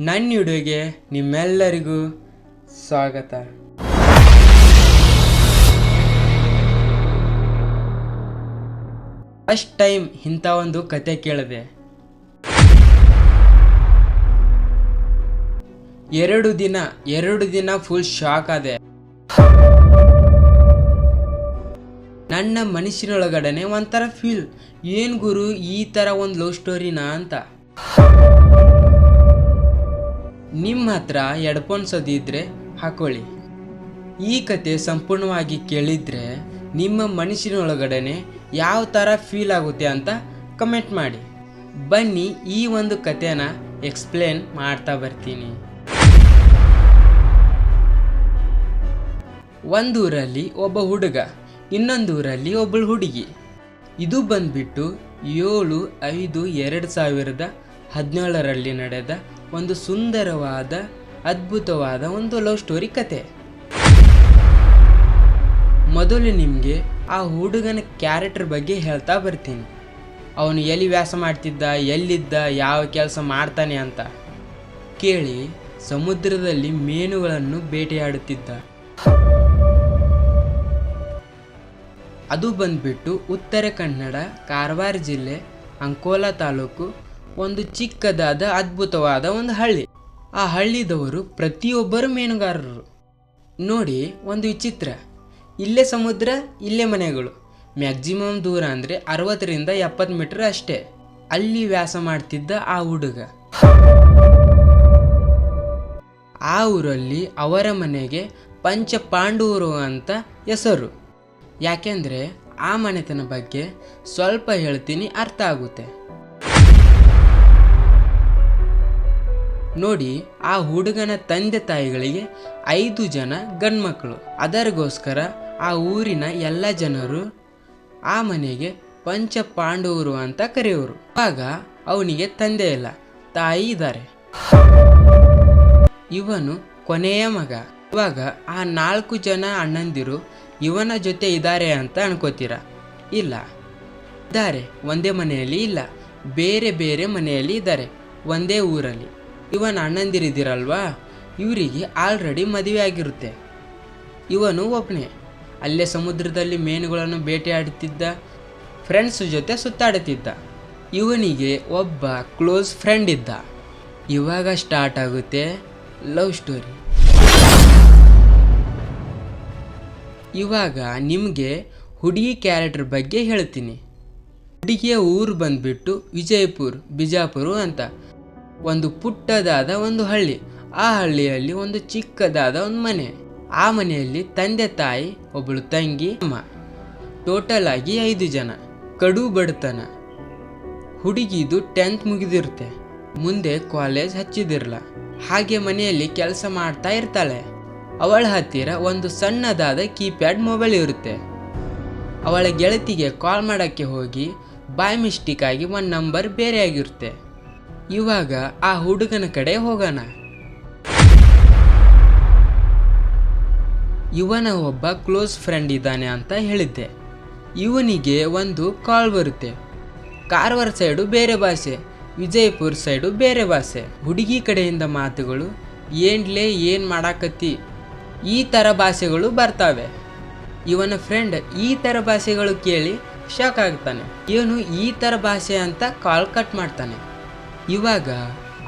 ನನ್ನ ವಿಡಿಯೋಗೆ ನಿಮ್ಮೆಲ್ಲರಿಗೂ ಸ್ವಾಗತ. ಫಸ್ಟ್ ಟೈಮ್ ಇಂಥ ಒಂದು ಕತೆ ಕೇಳಿದೆ. ಎರಡು ದಿನ ಎರಡು ದಿನ ಫುಲ್ ಶಾಕ್ ಆದೆ. ನನ್ನ ಮನಸ್ಸಿನೊಳಗಡೆನೆ ಒಂಥರ ಫೀಲ್ ಏನು ಗುರು ಈ ಥರ ಒಂದು ಲವ್ ಸ್ಟೋರಿನಾ ಅಂತ? ನಿಮ್ಮ ಹತ್ರ ಎಡ್ಫೋನ್ಸ್ ಅದಿದ್ದರೆ ಹಾಕೊಳ್ಳಿ. ಈ ಕತೆ ಸಂಪೂರ್ಣವಾಗಿ ಕೇಳಿದ್ರೆ ನಿಮ್ಮ ಮನಸ್ಸಿನೊಳಗಡೆನೆ ಯಾವ ಥರ ಫೀಲ್ ಆಗುತ್ತೆ ಅಂತ ಕಮೆಂಟ್ ಮಾಡಿ. ಬನ್ನಿ ಈ ಒಂದು ಕತೆನ ಎಕ್ಸ್ಪ್ಲೇನ್ ಮಾಡ್ತಾ ಬರ್ತೀನಿ. ಒಂದೂರಲ್ಲಿ ಒಬ್ಬ ಹುಡುಗ, ಇನ್ನೊಂದೂರಲ್ಲಿ ಒಬ್ಬಳು ಹುಡುಗಿ. ಇದು ಬಂದ್ಬಿಟ್ಟು ಏಳು ಐದು ಎರಡು ಸಾವಿರದ ಹದಿನೇಳರಲ್ಲಿ ನಡೆದ ಒಂದು ಸುಂದರವಾದ, ಅದ್ಭುತವಾದ ಒಂದು ಲವ್ ಸ್ಟೋರಿ ಕತೆ. ಮೊದಲು ನಿಮಗೆ ಆ ಹುಡುಗನ ಕ್ಯಾರೆಕ್ಟರ್ ಬಗ್ಗೆ ಹೇಳ್ತಾ ಬರ್ತೀನಿ. ಅವನು ಎಲ್ಲಿ ವ್ಯಾಸ ಮಾಡ್ತಿದ್ದ, ಎಲ್ಲಿದ್ದ, ಯಾವ ಕೆಲಸ ಮಾಡ್ತಾನೆ ಅಂತ. ಕೇಳಿ ಸಮುದ್ರದಲ್ಲಿ ಮೀನುಗಳನ್ನು ಬೇಟೆಯಾಡುತ್ತಿದ್ದ. ಅದು ಬಂದ್ಬಿಟ್ಟು ಉತ್ತರ ಕನ್ನಡ, ಕಾರವಾರ ಜಿಲ್ಲೆ, ಅಂಕೋಲಾ ತಾಲೂಕು ಒಂದು ಚಿಕ್ಕದಾದ ಅದ್ಭುತವಾದ ಒಂದು ಹಳ್ಳಿ. ಆ ಹಳ್ಳಿದವರು ಪ್ರತಿಯೊಬ್ಬರು ಮೀನುಗಾರರು. ನೋಡಿ, ಒಂದು ವಿಚಿತ್ರ. ಇಲ್ಲೇ ಸಮುದ್ರ, ಇಲ್ಲೇ ಮನೆಗಳು. ಮ್ಯಾಕ್ಸಿಮಮ್ ದೂರ ಅಂದರೆ ಅರವತ್ತರಿಂದ ಎಪ್ಪತ್ತು ಮೀಟರ್ ಅಷ್ಟೇ. ಅಲ್ಲಿ ವ್ಯಾಸ ಮಾಡ್ತಿದ್ದ ಆ ಹುಡುಗ. ಆ ಊರಲ್ಲಿ ಅವರ ಮನೆಗೆ ಪಂಚ ಪಾಂಡೂರು ಅಂತ ಹೆಸರು. ಯಾಕೆಂದರೆ ಆ ಮನೆತನ ಬಗ್ಗೆ ಸ್ವಲ್ಪ ಹೇಳ್ತೀನಿ ಅರ್ಥ ಆಗುತ್ತೆ. ನೋಡಿ, ಆ ಹುಡುಗನ ತಂದೆ ತಾಯಿಗಳಿಗೆ ಐದು ಜನ ಗಂಡ್ಮಕ್ಕಳು ಅದರಿಗೋಸ್ಕರ ಆ ಊರಿನ ಎಲ್ಲ ಜನರು ಆ ಮನೆಗೆ ಪಂಚ ಪಾಂಡವರು ಅಂತ ಕರೆಯೋರು. ಆಗ ಅವನಿಗೆ ತಂದೆ ಇಲ್ಲ, ತಾಯಿ ಇದ್ದಾರೆ. ಇವನು ಕೊನೆಯ ಮಗ. ಇವಾಗ ಆ ನಾಲ್ಕು ಜನ ಅಣ್ಣಂದಿರು ಇವನ ಜೊತೆ ಇದ್ದಾರೆ ಅಂತ ಅನ್ಕೋತೀರ? ಇಲ್ಲ. ಇದ್ದಾರೆ, ಒಂದೇ ಮನೆಯಲ್ಲಿ ಇಲ್ಲ. ಬೇರೆ ಬೇರೆ ಮನೆಯಲ್ಲಿ ಇದ್ದಾರೆ, ಒಂದೇ ಊರಲ್ಲಿ. ಇವನ ಅಣ್ಣಂದಿರಿದ್ದೀರಲ್ವಾ? ಇವರಿಗೆ ಆಲ್ರೆಡಿ ಮದುವೆ ಆಗಿರುತ್ತೆ. ಇವನು ಒಬ್ಬನೇ ಅಲ್ಲೇ ಸಮುದ್ರದಲ್ಲಿ ಮೀನುಗಳನ್ನು ಬೇಟೆಯಾಡುತ್ತಿದ್ದ ಫ್ರೆಂಡ್ಸ್ ಜೊತೆ ಸುತ್ತಾಡುತ್ತಿದ್ದ. ಇವನಿಗೆ ಒಬ್ಬ ಕ್ಲೋಸ್ ಫ್ರೆಂಡ್ ಇದ್ದ. ಇವಾಗ ಸ್ಟಾರ್ಟ್ ಆಗುತ್ತೆ ಲವ್ ಸ್ಟೋರಿ ಇವಾಗ ನಿಮಗೆ ಹುಡುಗಿ ಕ್ಯಾರೆಕ್ಟರ್ ಬಗ್ಗೆ ಹೇಳ್ತೀನಿ. ಹುಡುಗಿಯ ಊರು ಬಂದ್ಬಿಟ್ಟು ವಿಜಯಪುರ್, ಬಿಜಾಪುರ ಅಂತ. ಒಂದು ಪುಟ್ಟದಾದ ಒಂದು ಹಳ್ಳಿ. ಆ ಹಳ್ಳಿಯಲ್ಲಿ ಒಂದು ಚಿಕ್ಕದಾದ ಒಂದು ಮನೆ. ಆ ಮನೆಯಲ್ಲಿ ತಂದೆ ತಾಯಿ ಒಬ್ಬಳು ತಂಗಿ, ಅಮ್ಮ. ಟೋಟಲ್ ಆಗಿ ಐದು ಜನ. ಕಡು ಬಡತನ. ಹುಡುಗಿದು ಟೆಂತ್ ಮುಗಿದಿರುತ್ತೆ. ಮುಂದೆ ಕಾಲೇಜ್ ಹಚ್ಚಿದಿರಲ್ಲ ಹಾಗೆ ಮನೆಯಲ್ಲಿ ಕೆಲಸ ಮಾಡ್ತಾ ಇರ್ತಾಳೆ. ಅವಳ ಹತ್ತಿರ ಒಂದು ಸಣ್ಣದಾದ ಕೀಪ್ಯಾಡ್ ಮೊಬೈಲ್ ಇರುತ್ತೆ. ಅವಳ ಗೆಳತಿಗೆ ಕಾಲ್ ಮಾಡೋಕ್ಕೆ ಹೋಗಿ, ಬಾಯ್ ಮಿಸ್ಟೇಕ್ ಆಗಿ ಒಂದು ನಂಬರ್ ಬೇರೆ ಆಗಿರುತ್ತೆ ಇವಾಗ ಆ ಹುಡುಗನ ಕಡೆ ಹೋಗೋಣ. ಇವನ ಒಬ್ಬ ಕ್ಲೋಸ್ ಫ್ರೆಂಡ್ ಇದ್ದಾನೆ ಅಂತ ಹೇಳಿದ್ದೆ. ಇವನಿಗೆ ಒಂದು ಕಾಲ್ ಬರುತ್ತೆ. ಕಾರವಾರ ಸೈಡು ಬೇರೆ ಭಾಷೆ, ವಿಜಯಪುರ ಸೈಡು ಬೇರೆ ಭಾಷೆ. ಹುಡುಗಿ ಕಡೆಯಿಂದ ಮಾತುಗಳು ಏನ್ಲೇ ಏನು ಮಾಡಾಕತ್ತಿ? ಈ ಥರ ಭಾಷೆಗಳು ಬರ್ತಾವೆ. ಇವನ ಫ್ರೆಂಡ್ ಈ ಥರ ಭಾಷೆಗಳು ಕೇಳಿ ಶಾಕ್ ಆಗ್ತಾನೆ. ಇವನು ಈ ಥರ ಭಾಷೆ ಅಂತ ಕಾಲ್ ಕಟ್ ಮಾಡ್ತಾನೆ? ಇವಾಗ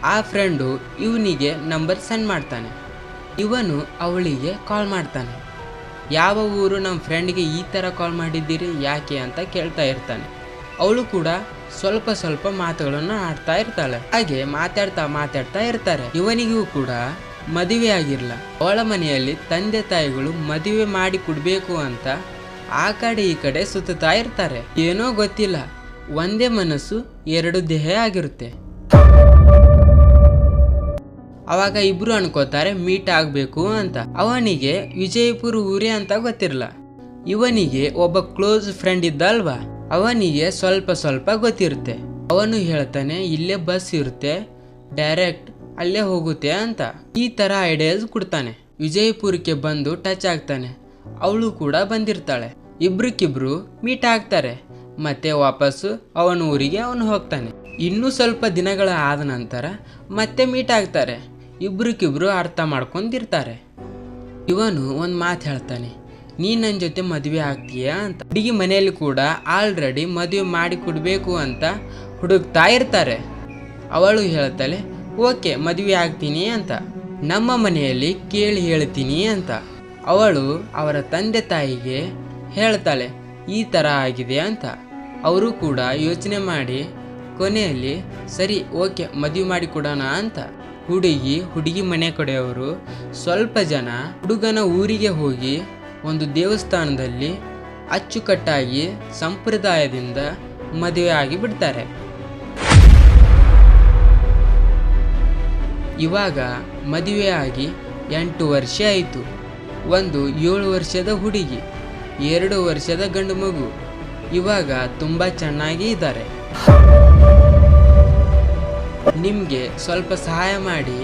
ಆ ಫ್ರೆಂಡು ಇವನಿಗೆ ನಂಬರ್ ಸೆಂಡ್ ಮಾಡ್ತಾನೆ. ಇವನು ಅವಳಿಗೆ ಕಾಲ್ ಮಾಡ್ತಾನೆ. ಯಾವ ಊರು ನಮ್ಮ ಫ್ರೆಂಡ್ಗೆ ಈ ಥರ ಕಾಲ್ ಮಾಡಿದ್ದೀರಿ, ಯಾಕೆ ಅಂತ ಕೇಳ್ತಾ ಇರ್ತಾನೆ. ಅವಳು ಕೂಡ ಸ್ವಲ್ಪ ಸ್ವಲ್ಪ ಮಾತುಗಳನ್ನು ಆಡ್ತಾ ಇರ್ತಾಳೆ. ಹಾಗೆ ಮಾತಾಡ್ತಾ ಮಾತಾಡ್ತಾ ಇರ್ತಾರೆ. ಇವನಿಗೂ ಕೂಡ ಮದುವೆ ಆಗಿರಲ್ಲ ಅವಳ ಮನೆಯಲ್ಲಿ ತಂದೆ ತಾಯಿಗಳು ಮದುವೆ ಮಾಡಿ ಕೊಡಬೇಕು ಅಂತ ಆ ಕಡೆ ಈ ಕಡೆ ಸುತ್ತಾ ಇರ್ತಾರೆ. ಏನೋ ಗೊತ್ತಿಲ್ಲ. ಒಂದೇ ಮನಸ್ಸು, ಎರಡು ದೇಹ ಆಗಿರುತ್ತೆ. ಅವಾಗ ಇಬ್ರು ಅನ್ಕೋತಾರೆ, ಮೀಟ್ ಆಗಬೇಕು ಅಂತ. ಅವನಿಗೆ ವಿಜಯಪುರ ಊರೇ ಅಂತ ಗೊತ್ತಿರಲ್ಲ. ಇವನಿಗೆ ಒಬ್ಬ ಕ್ಲೋಸ್ ಫ್ರೆಂಡ್ ಇದ್ದ ಅಲ್ವಾ ಅವನಿಗೆ ಸ್ವಲ್ಪ ಸ್ವಲ್ಪ ಗೊತ್ತಿರುತ್ತೆ. ಅವನು ಹೇಳ್ತಾನೆ, ಇಲ್ಲೇ ಬಸ್ ಇರುತ್ತೆ ಡೈರೆಕ್ಟ್ ಅಲ್ಲೇ ಹೋಗುತ್ತೆ ಅಂತ. ಈ ತರ ಐಡಿಯಾಸ್ ಕೊಡ್ತಾನೆ. ವಿಜಯಪುರಕ್ಕೆ ಬಂದು ಟಚ್ ಆಗ್ತಾನೆ. ಅವಳು ಕೂಡ ಬಂದಿರ್ತಾಳೆ. ಇಬ್ರಿಕ್ಕಿಬ್ರು ಮೀಟ್ ಆಗ್ತಾರೆ. ಮತ್ತೆ ವಾಪಸ್ಸು ಅವನ ಊರಿಗೆ ಅವನು ಹೋಗ್ತಾನೆ. ಇನ್ನೂ ಸ್ವಲ್ಪ ದಿನಗಳ ಆದ ನಂತರ ಮತ್ತೆ ಮೀಟ್ ಆಗ್ತಾರೆ. ಇಬ್ರಿಗಿಬ್ರು ಅರ್ಥ ಮಾಡ್ಕೊಂಡಿರ್ತಾರೆ. ಇವನು ಒಂದು ಮಾತು ಹೇಳ್ತಾನೆ ನೀ ನನ್ನ ಜೊತೆ ಮದುವೆ ಆಗ್ತೀಯಾ ಅಂತ. ಹುಡುಗಿ ಮನೆಯಲ್ಲಿ ಕೂಡ ಆಲ್ರೆಡಿ ಮದುವೆ ಮಾಡಿ ಕೊಡಬೇಕು ಅಂತ ಹುಡುಕ್ತಾ ಇರ್ತಾರೆ. ಅವಳು ಹೇಳ್ತಾಳೆ, ಓಕೆ, ಮದುವೆ ಆಗ್ತೀನಿ ಅಂತ. ನಮ್ಮ ಮನೆಯಲ್ಲಿ ಕೇಳಿ ಹೇಳ್ತೀನಿ ಅಂತ. ಅವಳು ಅವರ ತಂದೆ ತಾಯಿಗೆ ಹೇಳ್ತಾಳೆ, ಈ ಥರ ಆಗಿದೆ ಅಂತ. ಅವರು ಕೂಡ ಯೋಚನೆ ಮಾಡಿ, ಕೊನೆಯಲ್ಲಿ ಸರಿ, ಓಕೆ, ಮದುವೆ ಮಾಡಿಕೊಡೋಣ ಅಂತ. ಹುಡುಗಿ ಹುಡುಗಿ ಮನೆ ಕಡೆಯವರು ಸ್ವಲ್ಪ ಜನ ಹುಡುಗನ ಊರಿಗೆ ಹೋಗಿ ಒಂದು ದೇವಸ್ಥಾನದಲ್ಲಿ ಅಚ್ಚುಕಟ್ಟಾಗಿ ಸಂಪ್ರದಾಯದಿಂದ ಮದುವೆ ಆಗಿ ಬಿಡ್ತಾರೆ. ಇವಾಗ ಮದುವೆಯಾಗಿ ಎಂಟು ವರ್ಷ ಆಯಿತು. ಒಂದು ಏಳು ವರ್ಷದ ಹುಡುಗಿ, ಎರಡು ವರ್ಷದ ಗಂಡು ಮಗು. ಇವಾಗ ತುಂಬ ಚೆನ್ನಾಗಿ ಇದ್ದಾರೆ. ನಿಮಗೆ ಸ್ವಲ್ಪ ಸಹಾಯ ಮಾಡಿ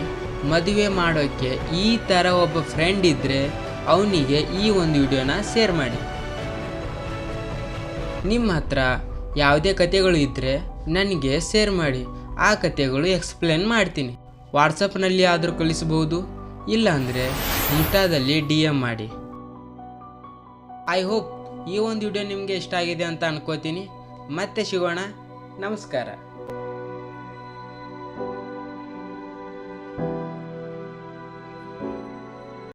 ಮದುವೆ ಮಾಡೋಕ್ಕೆ ಈ ಥರ ಒಬ್ಬ ಫ್ರೆಂಡ್ ಇದ್ದರೆ ಅವನಿಗೆ ಈ ಒಂದು ವಿಡಿಯೋನ ಶೇರ್ ಮಾಡಿ. ನಿಮ್ಮ ಹತ್ರ ಯಾವುದೇ ಕತೆಗಳು ಇದ್ದರೆ ನನಗೆ ಶೇರ್ ಮಾಡಿ. ಆ ಕತೆಗಳು ಎಕ್ಸ್ಪ್ಲೇನ್ ಮಾಡ್ತೀನಿ. ವಾಟ್ಸಪ್ನಲ್ಲಿ ಆದರೂ ಕಳಿಸ್ಬೋದು ಇಲ್ಲಾಂದರೆ ಇನ್ಸ್ಟಾದಲ್ಲಿ ಡಿ ಎಂ ಮಾಡಿ. ಐ ಹೋಪ್ ಈ ಒಂದು ವಿಡಿಯೋ ನಿಮಗೆ ಇಷ್ಟ ಆಗಿದೆ ಅಂತ ಅನ್ಕೋತೀನಿ. ಮತ್ತೆ ಸಿಗೋಣ. ನಮಸ್ಕಾರ.